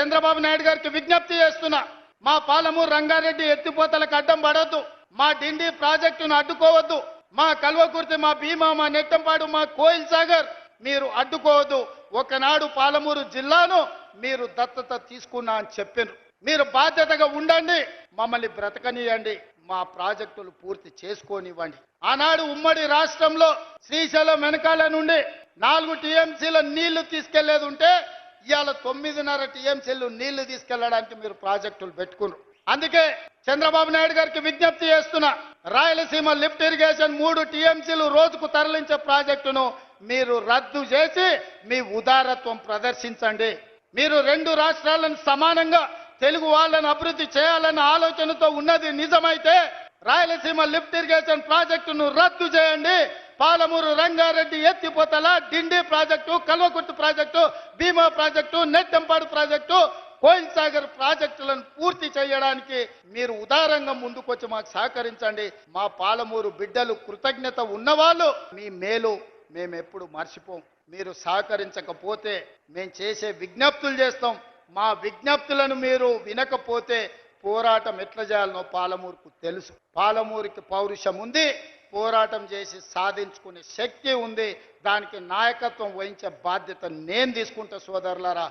చంద్రబాబు నాయుడు గారికి విజ్ఞప్తి చేస్తున్నా మా పాలమూరు రంగారెడ్డి ఎత్తిపోతలకు అడ్డం పడవద్దు మా డిండి ప్రాజెక్టును అడ్డుకోవద్దు మా కల్వకుర్తి మా భీమా మా నెట్టంపాడు మా కోయిల్ సాగర్ మీరు అడ్డుకోవద్దు. ఒకనాడు పాలమూరు జిల్లాను మీరు దత్తత తీసుకున్నా అని చెప్పారు మీరు బాధ్యతగా ఉండండి మమ్మల్ని బ్రతకనియండి మా ప్రాజెక్టులు పూర్తి చేసుకోనివ్వండి. ఆనాడు ఉమ్మడి రాష్ట్రంలో శ్రీశైలం వెనకాల నుండి నాలుగు టీఎంసీల నీళ్ళు తీసుకెళ్ళేది ఉంటే ఇవాళ తొమ్మిదిన్నర టీఎంసీలు నీళ్ళు తీసుకెళ్ళడానికి మీరు ప్రాజెక్టులు పెట్టుకున్నారు. అందుకే చంద్రబాబు నాయుడు గారికి విజ్ఞప్తి చేస్తున్నా రాయలసీమ లిఫ్ట్ ఇరిగేషన్ మూడు టీఎంసీలు రోజుకు తరలించే ప్రాజెక్టును మీరు రద్దు చేసి మీ ఉదారత్వం ప్రదర్శించండి. మీరు రెండు రాష్ట్రాలను సమానంగా తెలుగు వాళ్ళని అభివృద్ధి చేయాలన్న ఆలోచనతో ఉన్నది నిజమైతే రాయలసీమ లిఫ్ట్ ఇరిగేషన్ ప్రాజెక్టును రద్దు చేయండి. పాలమూరు రంగారెడ్డి ఎత్తిపోతల Dindi project Kalwakurthy project Bhima project Nettempadu project Koil Sagar ప్రాజెక్టులను పూర్తి చేయడానికి మీరు ఉదారంగా ముందుకొచ్చి మాకు సహకరించండి. మా పాలమూరు బిడ్డలు కృతజ్ఞత ఉన్నవాళ్ళు మీ మేలు మేము ఎప్పుడు మర్చిపోం. మీరు సహకరించకపోతే మేము చేసే విజ్ఞప్తులు చేస్తాం. మా విజ్ఞప్తులను మీరు వినకపోతే పోరాటం ఎట్లా చేయాలనో పాలమూరుకు తెలుసు. పాలమూరుకి పౌరుషం ఉంది. పోరాటం చేసి సాధించుకునే శక్తి ఉంది. దానికి నాయకత్వం వహించే బాధ్యత నేను తీసుకుంటా సోదరులారా.